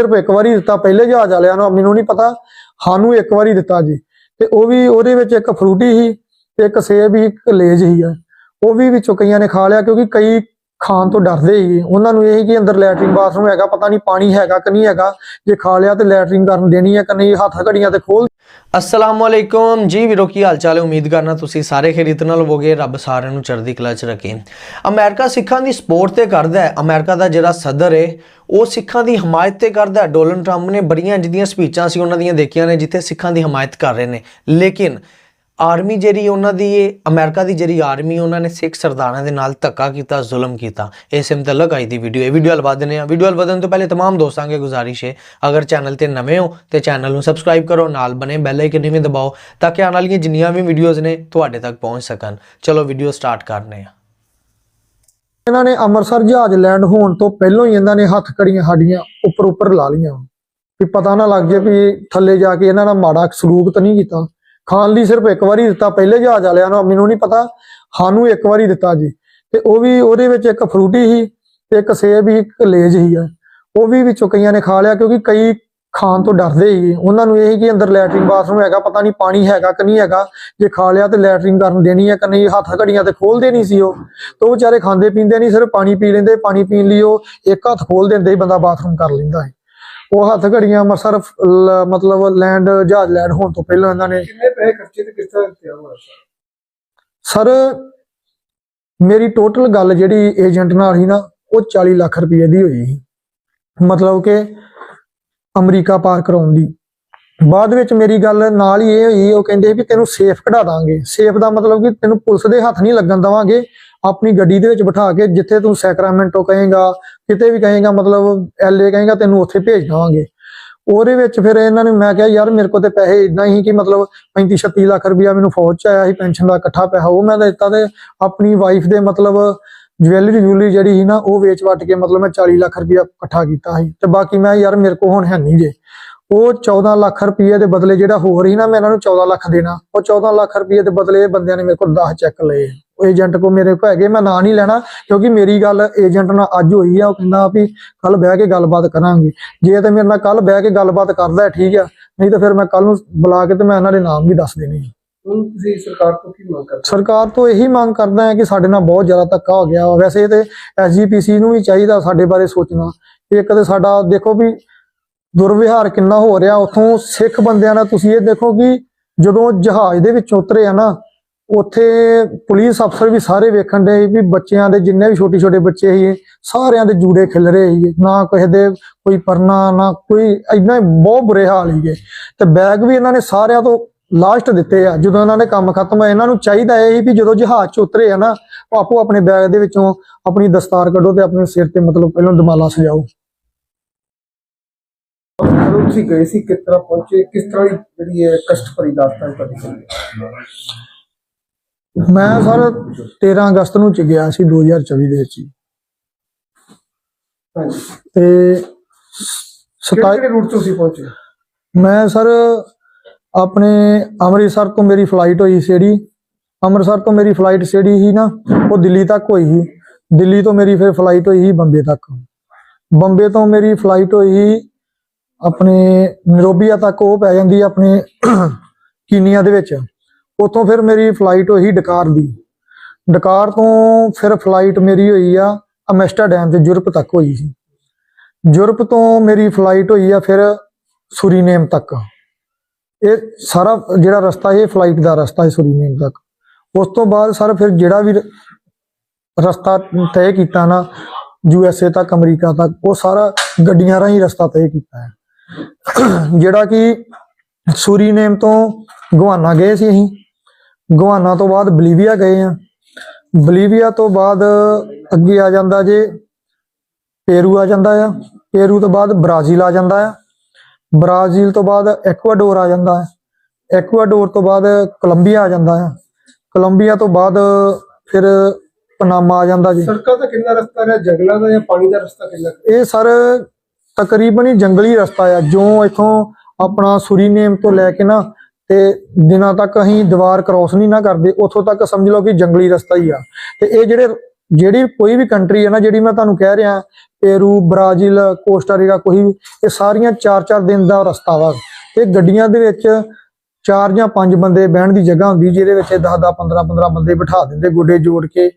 ਸਿਰਫ ਇੱਕ ਵਾਰੀ ਦਿੱਤਾ, ਪਹਿਲੇ ਜਹਾਜ਼ ਵਾਲਿਆਂ ਨੂੰ, ਮੈਨੂੰ ਨਹੀਂ ਪਤਾ, ਸਾਨੂੰ ਇੱਕ ਵਾਰੀ ਦਿੱਤਾ ਜੀ। ਤੇ ਉਹ ਵੀ ਉਹਦੇ ਵਿੱਚ ਇੱਕ ਫਰੂਟੀ ਸੀ ਤੇ ਇੱਕ ਸੇਬ ਹੀ ਇੱਕ ਲੇਜ ਸੀ। ਆ ਉਹ ਵੀ ਵਿੱਚੋਂ ਕਈਆਂ ਨੇ ਖਾ ਲਿਆ, ਕਿਉਂਕਿ ਕਈ ਖਾਣ ਤੋਂ ਡਰਦੇ ਸੀ ਉਹਨਾਂ ਨੂੰ ਇਹ ਕਿ ਅੰਦਰ ਲੈਟਰਿੰਗ ਬਾਥਰੂਮ ਹੈਗਾ, ਪਤਾ ਨਹੀਂ ਪਾਣੀ ਹੈਗਾ ਕਿ ਨਹੀਂ ਹੈਗਾ। ਜੇ ਖਾ ਲਿਆ ਤੇ ਲੈਟਰਿੰਗ ਕਰਨ ਦੇਣੀ ਹੈ ਕਿ ਨਹੀਂ, ਹੱਥ ਘੜੀਆਂ ਤੇ ਖੋਲ। ਅਸਲਾਮ ਵਾਲੇਕੁਮ ਜੀ ਵੀਰੋ, ਕੀ ਹਾਲ ਚਾਲ ਹੈ? ਉਮੀਦ ਕਰਨਾ ਤੁਸੀਂ ਸਾਰੇ ਖੈਰੀਤ ਨਾਲ ਹੋਵੋਗੇ, ਰੱਬ ਸਾਰਿਆਂ ਨੂੰ ਚੜ੍ਹਦੀ ਕਲਾ 'ਚ ਰੱਖੇ। ਅਮਰੀਕਾ ਸਿੱਖਾਂ ਦੀ ਸਪੋਰਟ ਤੇ ਕਰਦਾ ਹੈ। ਅਮਰੀਕਾ ਦਾ ਜਿਹੜਾ ਸਦਰ ਹੈ ਉਹ ਸਿੱਖਾਂ ਦੀ ਹਮਾਇਤ ਤੇ ਕਰਦਾ ਹੈ। ਡੋਨਲਡ ਟਰੰਪ ਨੇ ਬੜੀਆਂ ਜਿਹਦੀਆਂ ਸਪੀਚਾਂ ਸੀ, ਉਹਨਾਂ ਦੀਆਂ ਦੇਖੀਆਂ ਨੇ, ਜਿੱਥੇ ਸਿੱਖਾਂ ਦੀ ਹਮਾਇਤ ਕਰ ਰਹੇ ਨੇ। ਲੇਕਿਨ ਆਰਮੀ ਜਿਹੜੀ ਉਹਨਾਂ ਦੀ ਇਹ ਅਮਰੀਕਾ ਦੀ ਜਿਹੜੀ ਆਰਮੀ ਉਹਨਾਂ ਨੇ ਸਿੱਖ ਸਰਦਾਰਾਂ ਦੇ ਨਾਲ ਧੱਕਾ ਕੀਤਾ ਜ਼ੁਲਮ ਕੀਤਾ ਇਸ ਮੁਤਲਕ ਆਈ ਦੀ ਵੀਡੀਓ ਇਹ ਵੀਡੀਓ ਹਲਵਾ ਦਿੰਦੇ ਆ ਵੀਡੀਓ ਹਲਵਾ ਦੇਣ ਤੋਂ ਪਹਿਲੇ तमाम ਦੋਸਤਾਂ ਕੇ ਗੁਜ਼ਾਰਿਸ਼ ਹੈ ਅਗਰ ਚੈਨਲ ਤੇ ਨਵੇਂ ਹੋ ਤੇ ਚੈਨਲ ਨੂੰ ਸਬਸਕ੍ਰਾਈਬ ਕਰੋ ਨਾਲ ਬਨੇ ਬੈਲ ਆਈਕਨ ਵੀ ਦਬਾਓ ਤਾਂ ਕਿ ਆਉਣ ਵਾਲੀਆਂ ਜਿੰਨੀਆਂ ਵੀ ਵੀਡੀਓਜ਼ ਨੇ ਤੁਹਾਡੇ ਤੱਕ ਪਹੁੰਚ ਸਕਣ ਚਲੋ ਵੀਡੀਓ ਸਟਾਰਟ ਕਰਨੇ ਆ ਇਹਨਾਂ ਨੇ ਅੰਮ੍ਰਿਤਸਰ ਜਹਾਜ਼ ਲੈਂਡ ਹੋਣ ਤੋਂ ਪਹਿਲਾਂ ਹੀ ਇਹਨਾਂ ਨੇ ਹੱਥ ਕੜੀਆਂ ਸਾਡੀਆਂ ਉੱਪਰ ਉੱਪਰ ਲਾ ਲੀਆਂ ਵੀ ਪਤਾ ਨਾ ਲੱਗ ਜੇ ਵੀ ਥੱਲੇ ਜਾ ਕੇ ਇਹਨਾਂ ਨਾਲ ਮਾੜਾ ਸਲੂਕ ਤਾਂ ਨਹੀਂ ਕੀਤਾ ਖਾਣ ਲਈ ਸਿਰਫ ਇੱਕ ਵਾਰੀ ਦਿੱਤਾ, ਪਹਿਲੇ ਜਹਾਜ਼ ਵਾਲਿਆਂ ਨੂੰ, ਮੈਨੂੰ ਨਹੀਂ ਪਤਾ, ਸਾਨੂੰ ਇੱਕ ਵਾਰੀ ਦਿੱਤਾ ਜੀ। ਤੇ ਉਹ ਵੀ ਉਹਦੇ ਵਿੱਚ ਇੱਕ ਫਰੂਟੀ ਸੀ ਤੇ ਇੱਕ ਸੇਬ ਹੀ ਇੱਕ ਲੇਜ ਸੀ। ਆ ਉਹ ਵੀ ਵਿੱਚੋਂ ਕਈਆਂ ਨੇ ਖਾ ਲਿਆ, ਕਿਉਂਕਿ ਕਈ ਖਾਣ ਤੋਂ ਡਰਦੇ ਸੀ। ਉਹਨਾਂ ਨੂੰ ਇਹ ਸੀ ਕਿ ਅੰਦਰ ਲੈਟਰਿੰਗ ਬਾਥਰੂਮ ਹੈਗਾ, ਪਤਾ ਨਹੀਂ ਪਾਣੀ ਹੈਗਾ ਕਿ ਨਹੀਂ ਹੈਗਾ। ਜੇ ਖਾ ਲਿਆ ਤੇ ਲੈਟਰਿੰਗ ਕਰਨ ਦੇਣੀ ਹੈ ਕਿ ਨਹੀਂ, ਹੱਥ ਘੜੀਆਂ ਤੇ ਖੋਲਦੇ ਨਹੀਂ ਸੀ ਉਹ। ਤੇ ਉਹ ਵਿਚਾਰੇ ਖਾਂਦੇ ਪੀਂਦੇ ਨਹੀਂ, ਸਿਰਫ ਪਾਣੀ ਪੀ ਲੈਂਦੇ, ਪਾਣੀ ਪੀਣ ਲਈ ਉਹ ਇੱਕ ਹੱਥ ਖੋਲ ਦਿੰਦੇ ਹੀ ਬੰਦਾ ਬਾਥਰੂਮ ਕਰ ਲੈਂਦਾ ਹੈ ਉਹ ਹੱਥ ਘੜੀਆਂ ਲ- ਮਤਲਬ ਲੈਂਡ ਜਹਾਜ਼ ਲੈਂਡ ਹੋਣ ਤੋਂ ਪਹਿਲਾਂ ਇਹਨਾਂ ਨੇ ਕਿੰਨੇ ਪੈਸੇ ਖਰਚੇ ਤੇ ਕਿਸ ਤਰ੍ਹਾਂ ਦਿੱਤੇ ਹੋਣਾ ਸਰ ਮੇਰੀ ਟੋਟਲ ਗੱਲ ਜਿਹੜੀ ਏਜੰਟ ਨਾਲ ਸੀ ਨਾ ਉਹ 40 ਲੱਖ ਰੁਪਏ ਦੀ ਹੋਈ ਸੀ। ਮਤਲਬ ਕਿ ਅਮਰੀਕਾ ਪਾਰ ਕਰਾਉਣ ਦੀ। ਬਾਅਦ ਵਿੱਚ ਮੇਰੀ ਗੱਲ ਨਾਲ ਹੀ ਇਹ ਹੋਈ ਉਹ ਕਹਿੰਦੇ ਵੀ ਤੈਨੂੰ ਸੇਫ ਕਢਾ ਦਾਂਗੇ। ਸੇਫ ਦਾ ਮਤਲਬ ਕਿ ਤੈਨੂੰ ਪੁਲਿਸ ਦੇ ਹੱਥ ਨਹੀਂ ਲੱਗਣ ਦਵਾਂਗੇ। ਆਪਣੀ ਗੱਡੀ ਦੇ ਵਿੱਚ ਬਿਠਾ ਕੇ ਜਿੱਥੇ ਤੂੰ ਸੈਕਰਾਮੈਂਟੋ ਕਹੇਗਾ, ਕਿਤੇ ਵੀ ਕਹੇਗਾ, ਮਤਲਬ ਐਲਏ ਕਹੇਗਾ, ਤੈਨੂੰ ਉੱਥੇ ਭੇਜ ਦਵਾਂਗੇ। ਉਹਦੇ ਵਿੱਚ ਫਿਰ ਇਹਨਾਂ ਨੇ ਮੈਂ ਕਿਹਾ, ਯਾਰ ਮੇਰੇ ਕੋਲ ਤੇ ਪੈਸੇ ਇਦਾਂ ਹੀ ਕਿ ਮਤਲਬ 35 36 ਲੱਖ ਰੁਪਇਆ ਮੈਨੂੰ ਫੌਜ ਚ ਆਇਆ ਸੀ, ਪੈਨਸ਼ਨ ਦਾ ਇਕੱਠਾ ਪੈਸਾ ਉਹ ਮੈਂ ਦਿੱਤਾ ਤੇ ਆਪਣੀ ਵਾਈਫ ਦੇ ਮਤਲਬ ਜਵੈਲਰੀ ਜੂਲਰੀ ਜਿਹੜੀ ਸੀ ਨਾ, ਉਹ ਵੇਚ ਵਟ ਕੇ ਮਤਲਬ ਮੈਂ 40 ਲੱਖ ਰੁਪਇਆ ਇਕੱਠਾ ਕੀਤਾ ਸੀ। ਤੇ ਬਾਕੀ ਮੈਂ ਯਾਰ ਮੇਰੇ ਕੋਲ ਹੁਣ ਹੈ ਨਹੀਂ ਜੇ। ਉਹ 14 ਲੱਖ ਰੁਪਏ ਦੇ ਬਦਲੇ ਜਿਹੜਾ ਹੋਰ ਸੀ ਨਾ, ਮੈਂ ਇਹਨਾਂ ਨੂੰ 14 ਲੱਖ ਦੇਣਾ। ਉਹ 14 ਲੱਖ ਰੁਪਏ ਦੇ ਬਦਲੇ ਬੰਦਿਆਂ ਨੇ ਮੇਰੇ ਕੋਲ 10 ਚੈੱਕ ਲਏ। ਏਜੰਟ ਕੋ ਮੇਰੇ ਕੋਲ ਹੈਗੇ ਮੈਂ ਨਾਂ ਨਹੀਂ ਲੈਣਾ ਕਿਉਂਕਿ ਮੇਰੀ ਗੱਲ ਏਜੰਟ ਨਾਲ ਅੱਜ ਹੋਈ ਆ ਉਹ ਕਹਿੰਦਾ ਵੀ ਕੱਲ ਬਹਿ ਕੇ ਗੱਲਬਾਤ ਕਰਾਂਗੇ ਜੇ ਤੇ ਮੇਰੇ ਨਾਲ ਕੱਲ ਬਹਿ ਕੇ ਗੱਲਬਾਤ ਕਰਦਾ ਠੀਕ ਆ ਨਹੀਂ ਤਾਂ ਫਿਰ ਮੈਂ ਕੱਲ ਨੂੰ ਬੁਲਾ ਕੇ ਤੇ ਮੈਂ ਇਹਨਾਂ ਦੇ ਨਾਮ ਵੀ ਦੱਸ ਦੇਣੇ। ਹੁਣ ਤੁਸੀਂ ਸਰਕਾਰ ਤੋਂ ਕੀ ਮੰਗ ਕਰਦੇ ਸਰਕਾਰ ਤੋਂ ਇਹੀ ਮੰਗ ਕਰਦਾ ਹੈ ਕਿ ਸਾਡੇ ਨਾਲ ਬਹੁਤ ਜ਼ਿਆਦਾ ਧੱਕਾ ਹੋ ਗਿਆ। ਵੈਸੇ ਤੇ ਐਸਜੀਪੀਸੀ ਨੂੰ ਵੀ ਚਾਹੀਦਾ ਸਾਡੇ ਬਾਰੇ ਸੋਚਣਾ ਕਿ ਇੱਕ ਤੇ ਸਾਡਾ ਦੇਖੋ ਵੀ ਦੁਰਵਿਹਾਰ ਕਿੰਨਾ ਹੋ ਰਿਹਾ ਉਥੋਂ ਸਿੱਖ ਬੰਦਿਆਂ ਨਾਲ ਤੁਸੀਂ ਇਹ ਦੇਖੋ ਕਿ ਜਦੋਂ ਜਹਾਜ਼ ਦੇ ਵਿੱਚ ਉਤਰੇ ਆ ਨਾ ਉੱਥੇ ਪੁਲਿਸ ਅਫਸਰ ਵੀ ਸਾਰੇ ਵੇਖਣ ਦੇ ਵੀ ਬੱਚਿਆਂ ਦੇ ਜਿੰਨੇ ਵੀ ਛੋਟੇ ਛੋਟੇ ਬੱਚੇ ਸੀ ਸਾਰਿਆਂ ਦੇ ਜੂੜੇ ਖਿਲ ਰਹੇ ਸੀ ਨਾ ਕਿਸੇ ਦੇ ਕੋਈ ਪਰਨਾ, ਨਾ ਕੋਈ ਇਦਾਂ ਬਹੁਤ ਬੁਰੇ ਹਾਲ ਸੀਗੇ। ਤੇ ਬੈਗ ਵੀ ਇਹਨਾਂ ਨੇ ਸਾਰਿਆਂ ਤੋਂ ਲਾਸਟ ਦਿੱਤੇ ਆ। ਜਦੋਂ ਇਹਨਾਂ ਦੇ ਕੰਮ ਖਤਮ ਹੋਏ, ਇਹਨਾਂ ਨੂੰ ਚਾਹੀਦਾ ਇਹ ਵੀ ਜਦੋਂ ਜਹਾਜ਼ 'ਚ ਉਤਰੇ ਆ ਨਾ ਆਪੋ ਆਪਣੇ ਬੈਗ ਦੇ ਵਿੱਚੋਂ ਆਪਣੀ ਦਸਤਾਰ ਕੱਢੋ ਤੇ ਆਪਣੇ ਸਿਰ ਤੇ ਮਤਲਬ ਪਹਿਲਾਂ ਦਮਾਲਾ ਸਜਾਓ। ਜਦੋਂ ਤੁਸੀਂ ਗਏ ਸੀ, ਕਿਸ ਤਰ੍ਹਾਂ ਪਹੁੰਚੇ? ਕਿਸ ਤਰ੍ਹਾਂ ਦੀ ਜਿਹੜੀ ਹੈ ਕਸ਼ਟ ਭਰੀ ਦਾਸਤਾਨ ਤੁਹਾਡੀ ਮੈਂ ਸਰ 13 ਅਗਸਤ ਨੂੰ ਚ ਗਿਆ ਸੀ 2024 ਦੇ ਵਿੱਚ ਹੀ। ਹਾਂਜੀ। ਤੇ 27 ਕਿਹੜੇ ਰੂਟ ਤੋਂ ਤੁਸੀਂ ਪਹੁੰਚੇ? ਮੈਂ ਸਰ ਆਪਣੇ ਅੰਮ੍ਰਿਤਸਰ ਤੋਂ ਮੇਰੀ ਫਲਾਈਟ ਹੋਈ ਸੀ ਜਿਹੜੀ। ਅੰਮ੍ਰਿਤਸਰ ਤੋਂ ਮੇਰੀ ਫਲਾਈਟ ਜਿਹੜੀ ਸੀ ਨਾ ਉਹ ਦਿੱਲੀ ਤੱਕ ਹੋਈ ਸੀ। ਦਿੱਲੀ ਤੋਂ ਮੇਰੀ ਫਿਰ ਫਲਾਈਟ ਹੋਈ ਸੀ ਬੰਬੇ ਤੱਕ। ਬੰਬੇ ਤੋਂ ਮੇਰੀ ਫਲਾਈਟ ਹੋਈ ਸੀ ਆਪਣੇ ਨਰੋਬੀਆ ਤੱਕ ਉਹ ਪੈ ਜਾਂਦੀ ਆਪਣੇ ਕੀਨੀਆ ਦੇ ਵਿੱਚ। ਉੱਥੋਂ ਫਿਰ ਮੇਰੀ ਫਲਾਈਟ ਹੋਈ ਡਕਾਰ ਦੀ। ਡਕਾਰ ਤੋਂ ਫਿਰ ਫਲਾਈਟ ਮੇਰੀ ਹੋਈ ਆ ਅਮਸਟਰਡਮ ਤੇ ਯੂਰਪ ਤੱਕ ਹੋਈ ਸੀ। ਯੂਰਪ ਤੋਂ ਮੇਰੀ ਫਲਾਈਟ ਹੋਈ ਆ ਫਿਰ ਸੁਰੀਨੇਮ ਤੱਕ। ਇਹ ਸਾਰਾ ਜਿਹੜਾ ਰਸਤਾ ਇਹ ਫਲਾਈਟ ਦਾ ਰਸਤਾ ਹੈ ਸੁਰੀਨੇਮ ਤੱਕ। ਉਸ ਤੋਂ ਬਾਅਦ ਸਰ ਫਿਰ ਜਿਹੜਾ ਵੀ ਰਸਤਾ ਤੈਅ ਕੀਤਾ ਨਾ ਯੂ ਐਸ ਏ ਤੱਕ, ਅਮਰੀਕਾ ਤੱਕ, ਉਹ ਸਾਰਾ ਗੱਡੀਆਂ ਰਾਹੀਂ ਰਸਤਾ ਤੈਅ ਕੀਤਾ ਹੈ। ਜਿਹੜਾ ਕਿ ਸੂਰੀਨੇਮ ਤੋਂ ਗਵਾਨਾ ਗਏ ਸੀ ਅਸੀਂ। ਗਵਾਨਾ ਤੋਂ ਬਾਅਦ ਬਲੀਵੀਆ ਗਏ ਆ। ਬਲੀਵੀਆ ਤੋਂ ਬਾਅਦ ਅੱਗੇ ਆ ਜਾਂਦਾ ਜੇ ਪੇਰੂ ਆ ਜਾਂਦਾ ਆ। ਪੇਰੂ ਤੋਂ ਬਾਅਦ ਬ੍ਰਾਜ਼ੀਲ ਆ ਜਾਂਦਾ ਆ। ਬ੍ਰਾਜ਼ੀਲ ਤੋਂ ਬਾਅਦ ਐਕਵਾਡੋਰ ਆ ਜਾਂਦਾ ਹੈ ਐਕਵਾਡੋਰ ਤੋਂ ਬਾਅਦ ਕੋਲੰਬੀਆ ਆ ਜਾਂਦਾ ਹੈ ਕੋਲੰਬੀਆ ਤੋਂ ਬਾਅਦ ਫਿਰ ਪਨਾਮਾ ਆ ਜਾਂਦਾ ਜੀ। ਸੜਕਾਂ ਦਾ ਕਿੰਨਾ ਰਸਤਾ ਹੈ ਜੰਗਲਾਂ ਦਾ ਜਾਂ ਪਾਣੀ ਦਾ ਰਸਤਾ ਕਿੰਨਾ? ਇਹ ਸਰ ਤਕਰੀਬਨ ਹੀ ਜੰਗਲੀ ਰਸਤਾ ਆ। ਜੋ ਇਥੋਂ ਆਪਣਾ ਸੁਰੀਨੇਮ ਤੋਂ ਲੈ ਕੇ ਨਾ ਤੇ ਦਿਨਾਂ ਤੱਕ ਅਸੀਂ ਦੀਵਾਰ ਕ੍ਰਾਸ ਨਹੀਂ ਨਾ ਕਰਦੇ ਉੱਥੋਂ ਤੱਕ ਸਮਝ ਲਓ ਕਿ ਜੰਗਲੀ ਰਸਤਾ ਹੀ ਆ। ਤੇ ਇਹ ਜਿਹੜੇ ਜਿਹੜੀ ਕੋਈ ਵੀ ਕੰਟਰੀ ਹੈ ਨਾ ਜਿਹੜੀ ਮੈਂ ਤੁਹਾਨੂੰ ਕਹਿ ਰਿਹਾ ਪੇਰੂ ਬ੍ਰਾਜ਼ੀਲ ਕੋਸਟਾਰੀਕਾ ਕੋਈ ਵੀ, ਇਹ ਸਾਰੀਆਂ 4-4 ਦਿਨ ਦਾ ਰਸਤਾ ਵਾ। ਇਹ ਗੱਡੀਆਂ ਦੇ ਵਿੱਚ ਚਾਰ ਜਾਂ ਪੰਜ ਬੰਦੇ ਬਹਿਣ ਦੀ ਜਗ੍ਹਾ ਹੁੰਦੀ ਜਿਹਦੇ ਵਿੱਚ 10-10 15-15 ਬੰਦੇ ਬਿਠਾ ਦਿੰਦੇ ਗੋਡੇ ਜੋੜ ਕੇ।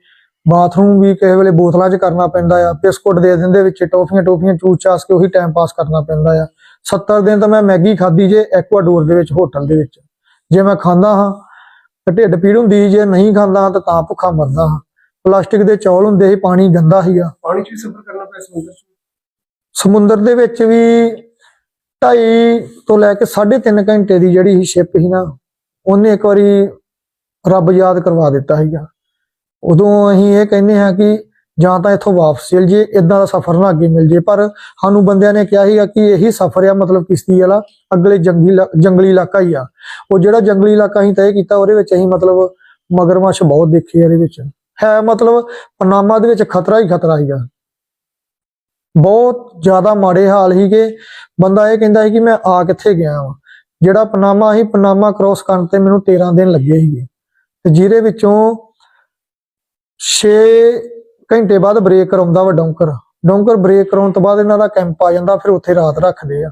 ਬਾਥਰੂਮ ਵੀ ਕਿਸੇ ਵੇਲੇ ਬੋਤਲਾਂ 'ਚ ਕਰਨਾ ਪੈਂਦਾ ਆ ਬਿਸਕੁਟ ਦੇ ਦਿੰਦੇ ਵਿੱਚ ਟੋਫੀਆਂ ਟੋਫੀਆਂ ਚੂਸ ਚਾਸ ਕੇ ਉਹੀ ਟਾਈਮ ਪਾਸ ਕਰਨਾ ਪੈਂਦਾ ਆ। 70 ਦਿਨ ਤਾਂ ਮੈਂ ਮੈਗੀ ਖਾਧੀ ਜੇ ਐਕਵਾਡੋਰ ਦੇ ਵਿੱਚ ਹੋਟਲ ਦੇ ਵਿੱਚ। ਜੇ ਮੈਂ ਖਾਂਦਾ ਹਾਂ ਤੇ ਢਿੱਡ ਪੀੜ ਹੁੰਦੀ ਜੇ ਨਹੀਂ ਖਾਂਦਾ ਤਾਂ ਤਾਂ ਭੁੱਖਾ ਮਰਦਾ ਹਾਂ। ਪਲਾਸਟਿਕ ਦੇ ਚੌਲ ਹੁੰਦੇ ਸੀ ਪਾਣੀ ਗੰਦਾ ਸੀਗਾ। ਪਾਣੀ 'ਚ ਵੀ ਸਫ਼ਰ ਕਰਨਾ ਪਿਆ ਸਮੁੰਦਰ 'ਚ? ਸਮੁੰਦਰ ਦੇ ਵਿੱਚ ਵੀ 2.5 ਤੋਂ ਲੈ ਕੇ 3.5 ਘੰਟੇ ਦੀ ਜਿਹੜੀ ਸ਼ਿਪ ਸੀ ਨਾ ਉਹਨੇ ਇੱਕ ਵਾਰੀ ਰੱਬ ਯਾਦ ਕਰਵਾ ਦਿੱਤਾ ਸੀਗਾ। ਉਦੋਂ ਅਸੀਂ ਇਹ ਕਹਿੰਦੇ ਹਾਂ ਕਿ ਜਾਂ ਤਾਂ ਇੱਥੋਂ ਵਾਪਸ ਚਲ ਜੇ ਇਦਾਂ ਦਾ ਸਫ਼ਰ ਨਾ ਅੱਗੇ ਮਿਲ ਜੇ ਪਰ ਸਾਨੂੰ ਬੰਦਿਆਂ ਨੇ ਕਿਹਾ ਸੀਗਾ ਕਿ ਇਹੀ ਸਫ਼ਰ ਆ, ਮਤਲਬ ਕਿਸ਼ਤੀ ਵਾਲਾ, ਅਗਲੇ ਜੰਗਲੀ ਜੰਗਲੀ ਇਲਾਕਾ ਹੀ ਆ। ਉਹ ਜਿਹੜਾ ਜੰਗਲੀ ਇਲਾਕਾ ਅਸੀਂ ਤੈਅ ਕੀਤਾ, ਉਹਦੇ ਵਿੱਚ ਅਸੀਂ ਮਤਲਬ ਮਗਰਮੱਛ ਬਹੁਤ ਦੇਖੇ ਇਹਦੇ ਵਿੱਚ। ਹੈ ਮਤਲਬ ਪਨਾਮਾ ਦੇ ਵਿੱਚ ਖਤਰਾ ਹੀ ਖਤਰਾ ਸੀਗਾ। ਬਹੁਤ ਜ਼ਿਆਦਾ ਮਾੜੇ ਹਾਲ ਸੀਗੇ। ਬੰਦਾ ਇਹ ਕਹਿੰਦਾ ਸੀ ਕਿ ਮੈਂ ਆ ਕਿੱਥੇ ਗਿਆ ਵਾਂ। ਜਿਹੜਾ ਪਨਾਮਾ ਸੀ, ਪਨਾਮਾ ਕ੍ਰੋਸ ਕਰਨ ਤੇ ਮੈਨੂੰ 13 ਦਿਨ ਲੱਗੇ ਸੀਗੇ। ਤੇ ਜਿਹਦੇ ਵਿੱਚੋਂ 6 ਘੰਟੇ ਬਾਅਦ ਬ੍ਰੇਕ ਕਰਾਉਂਦਾ ਵਾ ਡੌਂਕਰ। ਡੌਂਕਰ ਬ੍ਰੇਕ ਕਰਾਉਣ ਤੋਂ ਬਾਅਦ ਇਹਨਾਂ ਦਾ ਕੈਂਪ ਆ ਜਾਂਦਾ ਫਿਰ ਉੱਥੇ ਰਾਤ ਰੱਖਦੇ ਆ।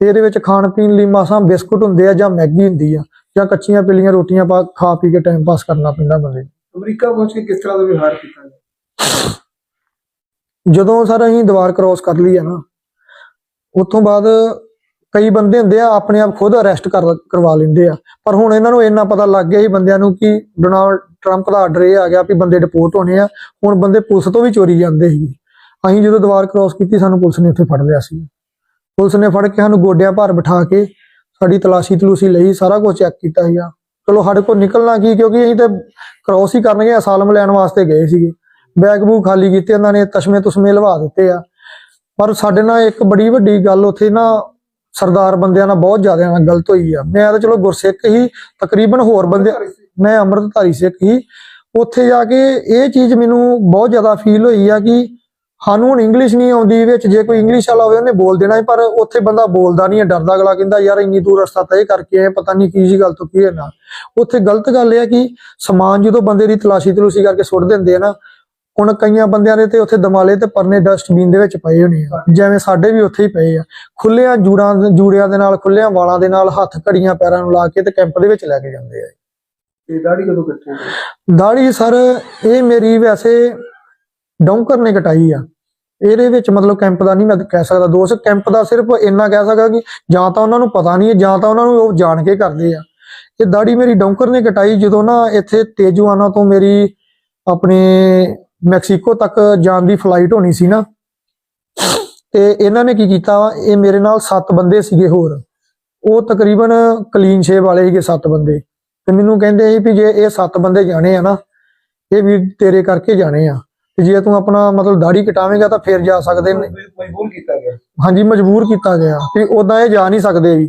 ਤੇ ਇਹਦੇ ਵਿੱਚ ਖਾਣ ਪੀਣ ਲਈ ਮਾਸਾਂ ਬਿਸਕੁਟ ਹੁੰਦੇ ਆ ਜਾਂ ਮੈਗੀ ਹੁੰਦੀ ਆ ਜਾਂ ਕੱਚੀਆਂ ਪੀਲੀਆਂ ਰੋਟੀਆਂ ਪਾ ਖਾ ਪੀ ਕੇ ਟਾਈਮ ਪਾਸ ਕਰਨਾ ਪੈਂਦਾ ਬੰਦੇ ਨੂੰ। ਅਮਰੀਕਾ ਪਹੁੰਚ ਕੇ ਕਿਸ ਤਰ੍ਹਾਂ ਦਾ ਵਿਵਹਾਰ ਕੀਤਾ ਜਦੋਂ ਸਰ ਅਸੀਂ ਦੀਵਾਰ ਕ੍ਰੋਸ ਕਰ ਲਈ ਆ ਨਾ ਉੱਥੋਂ ਬਾਅਦ ਕਈ ਬੰਦੇ ਹੁੰਦੇ ਆ, ਆਪਣੇ ਆਪ ਖੁਦ ਅਰੈਸਟ ਕਰ ਕਰਵਾ ਲੈਂਦੇ ਆ। ਪਰ ਹੁਣ ਇਹਨਾਂ ਨੂੰ ਇੰਨਾ ਪਤਾ ਲੱਗ ਗਿਆ ਸੀ ਬੰਦਿਆਂ ਨੂੰ ਕਿ ਡੋਨਾਲਡ ਟਰੰਪ ਦਾ ਆਰਡਰ ਇਹ ਆ ਗਿਆ ਵੀ ਬੰਦੇ ਡਿਪੋਰਟ ਹੋਣੇ ਆ। ਹੁਣ ਬੰਦੇ ਪੁਲਿਸ ਤੋਂ ਵੀ ਚੋਰੀ ਜਾਂਦੇ ਸੀ ਅਸੀਂ ਜਦੋਂ ਦੀਵਾਰ ਕ੍ਰੋਸ ਕੀਤੀ, ਸਾਨੂੰ ਪੁਲਿਸ ਨੇ ਉੱਥੇ ਫੜ ਲਿਆ ਸੀ। ਪੁਲਿਸ ਨੇ ਫੜ ਕੇ ਸਾਨੂੰ ਗੋਡਿਆਂ ਭਾਰ ਬਿਠਾ ਕੇ ਸਾਡੀ ਤਲਾਸ਼ੀ ਤਲੂਸੀ ਲਈ, ਸਾਰਾ ਕੁਝ ਚੈੱਕ ਕੀਤਾ ਸੀਗਾ ਚਲੋ ਸਾਡੇ ਕੋਲ ਨਿਕਲਣਾ ਕੀ, ਕਿਉਂਕਿ ਅਸੀਂ ਤੇ ਕ੍ਰੋਸ ਹੀ ਕਰਨਗੇ ਅਸਾਲਮ ਲੈਣ ਵਾਸਤੇ ਗਏ ਸੀਗੇ। ਬੈਗ ਬੂਗ ਖਾਲੀ ਕੀਤੇ ਉਹਨਾਂ ਨੇ ਤਸ਼ਮੇ ਤੁਸਮੇ ਲਵਾ ਦਿੱਤੇ ਆ। ਪਰ ਸਾਡੇ ਨਾਲ ਇੱਕ ਬੜੀ ਵੱਡੀ ਗੱਲ, ਉੱਥੇ ਨਾ ਸਰਦਾਰ ਬੰਦਿਆਂ ਨਾਲ ਬਹੁਤ ਜ਼ਿਆਦਾ ਨਾਲ ਗਲਤ ਹੋਈ ਆ। ਮੈਂ ਤਾਂ ਚਲੋ ਗੁਰਸਿੱਖ ਹੀ ਤਕਰੀਬਨ ਹੋਰ ਬੰਦੇ ਮੈਂ ਅੰਮ੍ਰਿਤਧਾਰੀ ਸਿੱਖ ਹੀ। ਉੱਥੇ ਜਾ ਕੇ ਇਹ ਚੀਜ਼ ਮੈਨੂੰ ਬਹੁਤ ਜ਼ਿਆਦਾ ਫੀਲ ਹੋਈ ਆ ਕਿ ਸਾਨੂੰ ਹੁਣ ਇੰਗਲਿਸ਼ ਨਹੀਂ ਆਉਂਦੀ ਵਿੱਚ। ਜੇ ਕੋਈ ਇੰਗਲਿਸ਼ ਵਾਲਾ ਹੋਵੇ ਉਹਨੇ ਬੋਲ ਦੇਣਾ ਪਰ ਉੱਥੇ ਬੰਦਾ ਬੋਲਦਾ ਨਹੀਂ ਹੈ ਡਰਦਾ ਅਗਲਾ ਕਹਿੰਦਾ ਯਾਰ ਇੰਨੀ ਦੂਰ ਰਸਤਾ ਤੈਅ ਕਰਕੇ ਆਏ ਪਤਾ ਨਹੀਂ ਕੀ ਜੀ ਗੱਲ ਤੋਂ ਕੀ ਹੈ ਨਾ ਉੱਥੇ ਗਲਤ ਗੱਲ ਇਹ ਹੈ ਕਿ ਸਮਾਨ ਜਦੋਂ ਬੰਦੇ ਦੀ ਤਲਾਸ਼ੀ ਤਲੂਸ਼ੀ ਕਰਕੇ ਸੁੱਟ ਦਿੰਦੇ ਆ ਨਾ ਹੁਣ ਕਈਆਂ ਬੰਦਿਆਂ ਦੇ ਤੇ ਉੱਥੇ ਦਮਾਲੇ ਤੇ ਪਰਨੇ ਡਸਟਬਿਨ ਦੇ ਵਿੱਚ ਪਏ ਹੋਣੇ ਆ। ਜਿਵੇਂ ਸਾਡੇ ਵੀ ਉੱਥੇ ਹੀ ਪਏ ਆ। ਖੁੱਲਿਆਂ ਜੂੜਾਂ ਜੂੜਿਆਂ ਦੇ ਨਾਲ ਖੁੱਲਿਆਂ ਵਾਲਾਂ ਦੇ ਨਾਲ ਹੱਥ ਘੜੀਆਂ ਪੈਰਾਂ ਨੂੰ ਲਾ ਕੇ ਤੇ ਕੈਂਪ ਦੇ ਵਿੱਚ ਲੈ ਕੇ ਜਾਂਦੇ ਆ। ਤੇ ਦਾੜੀ ਕਦੋਂ ਕੱਟੇ ਦਾੜੀ ਸਰ ਇਹ ਮੇਰੀ ਵੈਸੇ ਡੌਂਕਰ ਨੇ ਕਟਾਈ ਆ। ਇਹਦੇ ਵਿੱਚ ਮਤਲਬ ਕੈਂਪ ਦਾ ਨਹੀਂ ਮੈਂ ਕਹਿ ਸਕਦਾ ਦੋਸਤ ਕੈਂਪ ਦਾ ਸਿਰਫ ਇੰਨਾ ਕਹਿ ਸਕਦਾ ਕਿ ਜਾਂ ਤਾਂ ਉਹਨਾਂ ਨੂੰ ਪਤਾ ਨਹੀਂ ਹੈ ਜਾਂ ਤਾਂ ਉਹਨਾਂ ਨੂੰ ਉਹ ਜਾਣ ਕੇ ਕਰਦੇ ਆ। ਇਹ ਦਾੜੀ ਮੇਰੀ ਡੌਂਕਰ ਨੇ ਕਟਾਈ ਜਦੋਂ ਨਾ ਇੱਥੇ ਤੇਜੂਆਨਾ ਤੋਂ ਮੇਰੀ ਆਪਣੇ ਮੈਕਸੀਕੋ ਤੱਕ ਜਾਣ ਦੀ ਫਲਾਈਟ ਹੋਣੀ ਸੀ ਨਾ। ਤੇ ਇਹਨਾਂ ਨੇ ਕੀ ਕੀਤਾ? ਇਹ ਮੇਰੇ ਨਾਲ 7 ਬੰਦੇ ਸੀਗੇ ਹੋਰ। ਉਹ ਤਕਰੀਬਨ ਕਲੀਨ ਸ਼ੇਵ ਵਾਲੇ ਸੀਗੇ 7 ਬੰਦੇ। ਤੇ ਮੈਨੂੰ ਕਹਿੰਦੇ ਸੀ ਵੀ ਜੇ ਇਹ 7 ਬੰਦੇ ਜਾਣੇ ਆ ਨਾ ਇਹ ਵੀ ਤੇਰੇ ਕਰਕੇ ਜਾਣੇ ਆ। ਤੇ ਜੇ ਤੂੰ ਆਪਣਾ ਮਤਲਬ ਦਾੜੀ ਕਟਾਵੇਂਗਾ ਤਾਂ ਫਿਰ ਜਾ ਸਕਦੇ ਨੇ। ਮਜਬੂਰ ਕੀਤਾ ਗਿਆ। ਹਾਂਜੀ ਮਜਬੂਰ ਕੀਤਾ ਗਿਆ। ਵੀ ਉਦਾਂ ਇਹ ਜਾ ਨਹੀਂ ਸਕਦੇ ਵੀ।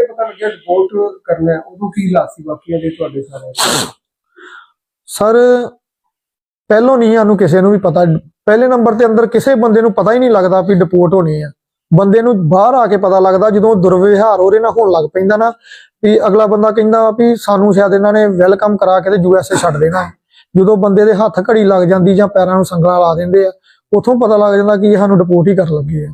ਜਦੋਂ ਇਹ ਪਤਾ ਲੱਗਿਆ ਰਿਪੋਰਟ ਕਰਨਾ ਹੈ, ਉਦੋਂ ਕੀ ਲਾਸੀ ਬਾਕੀਆਂ ਦੇ ਤੁਹਾਡੇ ਸਾਰੇ? ਸਰ ਪਹਿਲੋਂ ਨਹੀਂ ਸਾਨੂੰ ਕਿਸੇ ਨੂੰ ਵੀ ਪਤਾ। ਪਹਿਲੇ ਨੰਬਰ ਤੇ ਅੰਦਰ ਕਿਸੇ ਬੰਦੇ ਨੂੰ ਪਤਾ ਹੀ ਨਹੀਂ ਲੱਗਦਾ ਵੀ ਡਿਪੋਰਟ ਹੋਣੇ ਆ। ਬੰਦੇ ਨੂੰ ਬਾਹਰ ਆ ਕੇ ਪਤਾ ਲੱਗਦਾ ਜਦੋਂ ਦੁਰਵਿਵਹਾਰ ਉਹਦੇ ਨਾਲ ਹੋਣ ਲੱਗ ਪੈਂਦਾ ਨਾ ਵੀ ਅਗਲਾ ਬੰਦਾ ਕਹਿੰਦਾ ਵੀ ਸਾਨੂੰ ਸ਼ਾਇਦ ਇਹਨਾਂ ਨੇ ਵੈਲਕਮ ਕਰਾ ਕੇ ਤੇ ਯੂਐਸਏ ਛੱਡ ਦੇਣਾ। ਜਦੋਂ ਬੰਦੇ ਦੇ ਹੱਥ ਘੜੀ ਲੱਗ ਜਾਂਦੀ ਜਾਂ ਪੈਰਾਂ ਨੂੰ ਸੰਗਲਾ ਲਾ ਦਿੰਦੇ ਆ ਉਥੋਂ ਪਤਾ ਲੱਗ ਜਾਂਦਾ ਕਿ ਇਹ ਸਾਨੂੰ ਡਿਪੋਰਟ ਹੀ ਕਰਨ ਲੱਗੇ ਆ।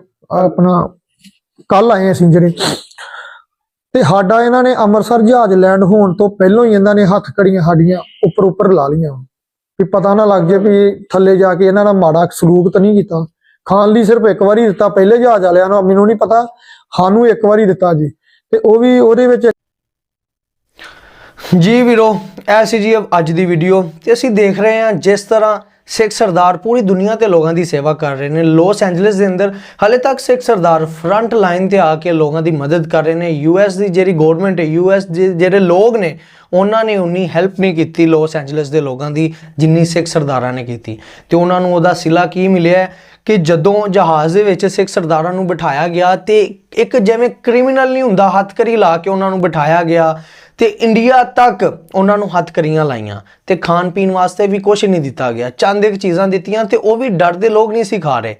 ਆਪਣਾ ਕੱਲ ਆਏ ਅਸੀਂ ਜਿਹੜੇ। ਤੇ ਸਾਡਾ ਇਹਨਾਂ ਨੇ ਅੰਮ੍ਰਿਤਸਰ ਜਹਾਜ਼ ਲੈਂਡ ਹੋਣ ਤੋਂ ਪਹਿਲਾਂ ਹੀ ਇਹਨਾਂ ਨੇ ਹੱਥ ਕੜੀਆਂ ਸਾਡੀਆਂ ਉੱਪਰ ਉੱਪਰ ਲਾ ਲੀਆਂ ਵੀ ਪਤਾ ਨਾ ਲੱਗ ਜੇ ਵੀ ਥੱਲੇ ਜਾ ਕੇ ਇਹਨਾਂ ਦਾ ਮਾੜਾ ਸਲੂਕ ਤਾਂ ਨਹੀਂ ਕੀਤਾ। ਖਾਣ ਲਈ ਸਿਰਫ ਇੱਕ ਵਾਰੀ ਦਿੱਤਾ, ਪਹਿਲੇ ਜਹਾਜ਼ ਵਾਲਿਆਂ ਨੂੰ, ਮੈਨੂੰ ਨਹੀਂ ਪਤਾ। ਸਾਨੂੰ ਇੱਕ ਵਾਰੀ ਦਿੱਤਾ ਜੀ। ਤੇ ਉਹ ਵੀ ਉਹਦੇ ਵਿੱਚ ਜੀ ਵੀਰੋ, ਇਹ ਸੀ ਜੀ ਅੱਜ ਦੀ ਵੀਡੀਓ ਤੇ ਅਸੀਂ ਦੇਖ ਰਹੇ ਹਾਂ ਜਿਸ ਤਰ੍ਹਾਂ ਸਿੱਖ ਸਰਦਾਰ ਪੂਰੀ ਦੁਨੀਆ ਤੇ ਲੋਕਾਂ ਦੀ ਸੇਵਾ ਕਰ ਰਹੇ ਨੇ। ਲਾਸ ਐਂਜਲਸ ਦੇ ਅੰਦਰ ਹਲੇ ਤੱਕ ਸਿੱਖ ਸਰਦਾਰ ਫਰੰਟ ਲਾਈਨ ਤੇ ਆ ਕੇ ਲੋਕਾਂ ਦੀ ਮਦਦ ਕਰ ਰਹੇ ਨੇ। ਯੂਐਸ ਦੀ ਜਿਹੜੀ ਗਵਰਨਮੈਂਟ ਹੈ ਯੂਐਸ ਦੇ ਜਿਹੜੇ ਲੋਕ ਨੇ, ਉਹਨਾਂ ਨੇ ਉਨੀ ਹੈਲਪ ਨਹੀਂ ਕੀਤੀ ਲਾਸ ਐਂਜਲਸ ਦੇ ਲੋਕਾਂ ਦੀ, ਜਿੰਨੀ ਸਿੱਖ ਸਰਦਾਰਾਂ ਨੇ ਕੀਤੀ। ਤੇ ਉਹਨਾਂ ਨੂੰ ਉਹਦਾ ਸਿਲਾ ਕੀ ਮਿਲਿਆ ਕਿ ਜਦੋਂ ਜਹਾਜ਼ ਦੇ ਵਿੱਚ ਸਿੱਖ ਸਰਦਾਰਾਂ ਨੂੰ ਬਿਠਾਇਆ ਗਿਆ ਤੇ ਇੱਕ ਜਿਵੇਂ ਕ੍ਰਿਮੀਨਲ ਨਹੀਂ ਹੁੰਦਾ, ਹੱਥਕਰੀ ਲਾ ਕੇ ਉਹਨਾਂ ਨੂੰ ਬਿਠਾਇਆ ਗਿਆ ਤੇ ਇੰਡੀਆ ਤੱਕ ਉਹਨਾਂ ਨੂੰ ਹੱਥਕਰੀਆਂ ਲਾਈਆਂ ਤੇ ਖਾਣ ਪੀਣ ਵਾਸਤੇ ਵੀ ਕੁਝ ਨਹੀਂ ਦਿੱਤਾ ਗਿਆ। ਚੰਦ ਇੱਕ ਚੀਜ਼ਾਂ ਦਿੱਤੀਆਂ ਤੇ ਉਹ ਵੀ ਡਰ ਦੇ ਲੋਕ ਨਹੀਂ ਸਿਖਾ ਰਹੇ।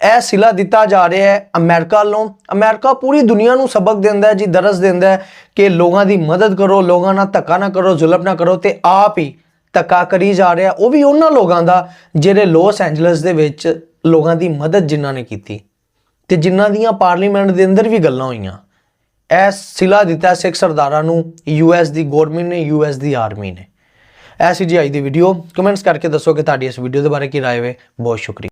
ਇਹ ਸਿਲਾ ਦਿੱਤਾ ਜਾ ਰਿਹਾ ਹੈ ਅਮਰੀਕਾ ਵੱਲੋਂ। ਅਮਰੀਕਾ ਪੂਰੀ ਦੁਨੀਆ ਨੂੰ ਸਬਕ ਦਿੰਦਾ ਹੈ, ਜੀ ਦਰਸ ਦਿੰਦਾ ਹੈ ਕਿ ਲੋਕਾਂ ਦੀ ਮਦਦ ਕਰੋ, ਲੋਕਾਂ ਨਾਲ ਧੱਕਾ ਨਾ ਕਰੋ, ਜ਼ੁਲਮ ਨਾ ਕਰੋ ਤੇ ਆਪ ਹੀ ਧੱਕਾ ਕਰੀ ਜਾ ਰਿਹਾ। ਉਹ ਵੀ ਉਹਨਾਂ ਲੋਕਾਂ ਦਾ, ਜਿਹੜੇ ਲਾਸ ਐਂਜਲਸ ਦੇ ਵਿੱਚ ਲੋਕਾਂ ਦੀ ਮਦਦ ਜਿਨ੍ਹਾਂ ਨੇ ਕੀਤੀ ਤੇ ਜਿਨ੍ਹਾਂ ਦੀਆਂ ਪਾਰਲੀਮੈਂਟ ਦੇ ਅੰਦਰ ਵੀ ਗੱਲਾਂ ਹੋਈਆਂ। ਇਹ ਸਿਲਾ ਦਿੱਤਾ ਸਿੱਖ ਸਰਦਾਰਾਂ ਨੂੰ ਯੂਐਸ ਦੀ ਗਵਰਨਮੈਂਟ ਨੇ ਯੂਐਸ ਦੀ ਆਰਮੀ ਨੇ। ਐਸੀ ਜੀ ਅੱਜ ਦੀ ਵੀਡੀਓ ਕਮੈਂਟਸ ਕਰਕੇ ਦੱਸੋ ਕਿ ਤੁਹਾਡੀ ਇਸ ਵੀਡੀਓ ਦੇ ਬਾਰੇ ਕੀ ਰਾਏ ਹੈ ਬਹੁਤ ਸ਼ੁਕਰੀਆ।